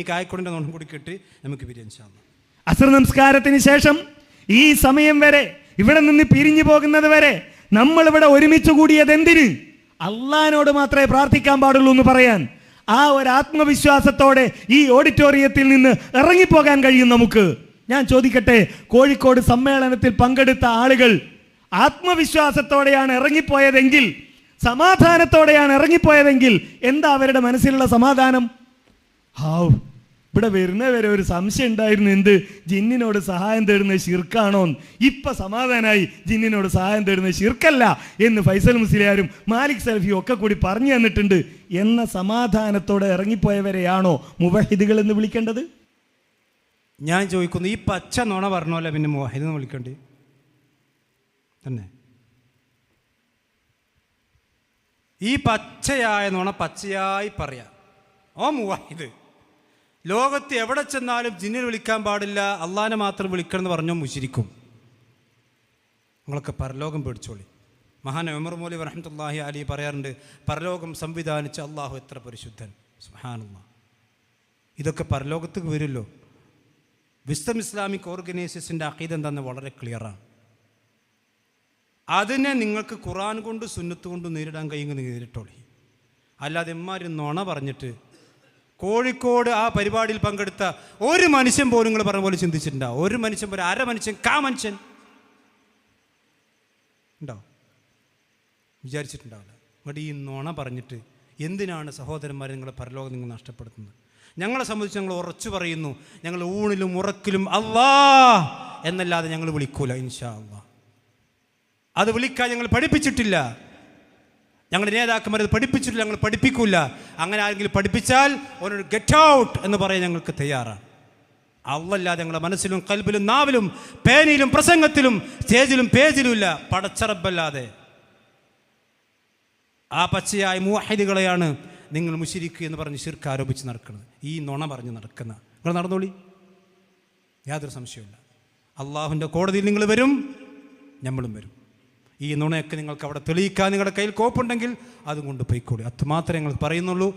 ഈ കായക്കൊടിന്റെ നോണം കൂടി കിട്ടി നമുക്ക് പിരിയാൻ അസർ നമസ്കാരത്തിന് ശേഷം ഈ സമയം വരെ ഇവിടെ നിന്ന് പിരിഞ്ഞു പോകുന്നത് വരെ നമ്മൾ ഇവിടെ ഒരുമിച്ച് കൂടിയത് എന്തിന്? അള്ളഹാനോട് മാത്രമേ പ്രാർത്ഥിക്കാൻ പാടുള്ളൂ എന്ന് പറയാൻ. ആ ഒരു ആത്മവിശ്വാസത്തോടെ ഈ ഓഡിറ്റോറിയത്തിൽ നിന്ന് ഇറങ്ങിപ്പോകാൻ കഴിയും നമുക്ക്. ഞാൻ ചോദിക്കട്ടെ കോഴിക്കോട് സമ്മേളനത്തിൽ പങ്കെടുത്ത ആളുകൾ ആത്മവിശ്വാസത്തോടെയാണ് ഇറങ്ങിപ്പോയതെങ്കിൽ സമാധാനത്തോടെയാണ് ഇറങ്ങിപ്പോയതെങ്കിൽ എന്താ അവരുടെ മനസ്സിലുള്ള സമാധാനം? ഹാവ് ഇവിടെ വരുന്നവരെ ഒരു സംശയം ഉണ്ടായിരുന്നു എന്ത്? ജിന്നിനോട് സഹായം തേടുന്നത് ഷിർക്കാണോ ഇപ്പൊ സമാധാനായി ജിന്നിനോട് സഹായം തേടുന്ന ശിർക്കല്ല എന്ന് ഫൈസൽ മുസ്ലിയാരും മാലിക് സൽഫിയും ഒക്കെ കൂടി പറഞ്ഞു തന്നിട്ടുണ്ട്. എന്ന സമാധാനത്തോടെ ഇറങ്ങിപ്പോയവരെയാണോ മുവഹിദുകൾ എന്ന് വിളിക്കേണ്ടത്? ഞാൻ ചോദിക്കുന്നു ഈ പച്ച നുണ പറഞ്ഞോലെ പിന്നെ മുവഹിദ് എന്ന് വിളിക്കണ്ടേ? തന്നെ. ഈ പച്ചയായ നുണ പച്ചയായി പറയാം. ഓ മുവാഹിദ്. ലോകത്ത് എവിടെ ചെന്നാലും ജിന്നിനെ വിളിക്കാൻ പാടില്ല. അള്ളാനെ മാത്രം വിളിക്കണം എന്ന് പറഞ്ഞോ മുശിരിക്കും നിങ്ങളൊക്കെ പരലോകം പേടിച്ചോളി. മഹാൻ ഉമർ മോലി വറഹമത്തല്ലാഹി അലി പറയാറുണ്ട് പരലോകം സംവിധാനിച്ച അള്ളാഹു എത്ര പരിശുദ്ധൻ. സുഹാനുള്ള ഇതൊക്കെ പരലോകത്തേക്ക് വരുമല്ലോ. വിസ്തം ഇസ്ലാമിക് ഓർഗനൈസേഷന്റെ അക്കീത് എന്താണെന്ന് വളരെ ക്ലിയറാണ് അതിനെ നിങ്ങൾക്ക് ഖുറാൻ കൊണ്ട് സുന്നത്ത് കൊണ്ട് നേരിടാൻ കഴിയുമെന്ന് നേരിട്ടോളി. അല്ലാതെ എമ്മാരും നുണ പറഞ്ഞിട്ട് കോഴിക്കോട് ആ പരിപാടിയിൽ പങ്കെടുത്ത ഒരു മനുഷ്യൻ പോലും നിങ്ങൾ പറഞ്ഞ പോലെ ചിന്തിച്ചിട്ടുണ്ടാവും ഒരു മനുഷ്യൻ പോലും അര മനുഷ്യൻ കാ മനുഷ്യൻ? ഉണ്ടോ? വിചാരിച്ചിട്ടുണ്ടാവില്ല. എന്നിട്ട് ഈ നോണ പറഞ്ഞിട്ട് എന്തിനാണ് സഹോദരന്മാരെ നിങ്ങളെ പരലോകം നിങ്ങൾ നഷ്ടപ്പെടുത്തുന്നത്? ഞങ്ങളെ സംബന്ധിച്ച് ഞങ്ങൾ ഉറച്ചു പറയുന്നു ഞങ്ങൾ ഊണിലും ഉറക്കിലും അള്ളാ എന്നല്ലാതെ ഞങ്ങൾ വിളിക്കൂല ഇൻഷാ അള്ളാ അത് വിളിക്കാൻ ഞങ്ങൾ പഠിപ്പിച്ചിട്ടില്ല. ഞങ്ങളുടെ നേതാക്കന്മാരത് പഠിപ്പിച്ചിട്ടില്ല ഞങ്ങൾ പഠിപ്പിക്കൂല. അങ്ങനെ ആരെങ്കിലും പഠിപ്പിച്ചാൽ ഒരു ഗെറ്റ് ഔട്ട് എന്ന് പറയാൻ ഞങ്ങൾക്ക് തയ്യാറാണ്. അവല്ലാതെ ഞങ്ങളുടെ മനസ്സിലും കൽബിലും നാവിലും പേനയിലും പ്രസംഗത്തിലും സ്റ്റേജിലും പേജിലും ഇല്ല. പടച്ചറബല്ലാതെ. ആ പച്ചയായ മൂഹൈദികളെയാണ് നിങ്ങൾ മുശിരിക്കുക എന്ന് പറഞ്ഞ് ശിർക്ക് ആരോപിച്ച് നടക്കുന്നത്. ഈ നുണ പറഞ്ഞ് നടക്കുന്ന. നിങ്ങൾ നടന്നോളി. യാതൊരു സംശയമില്ല അള്ളാഹുവിന്റെ കോടതിയിൽ നിങ്ങൾ വരും നമ്മളും വരും. ഈ നുണയൊക്കെ നിങ്ങൾക്ക് അവിടെ തെളിയിക്കാൻ നിങ്ങളുടെ കയ്യിൽ കോപ്പുണ്ടെങ്കിൽ അതും കൊണ്ട് പോയിക്കോളി. അത് മാത്രമേ ഞങ്ങൾ പറയുന്നുള്ളൂ.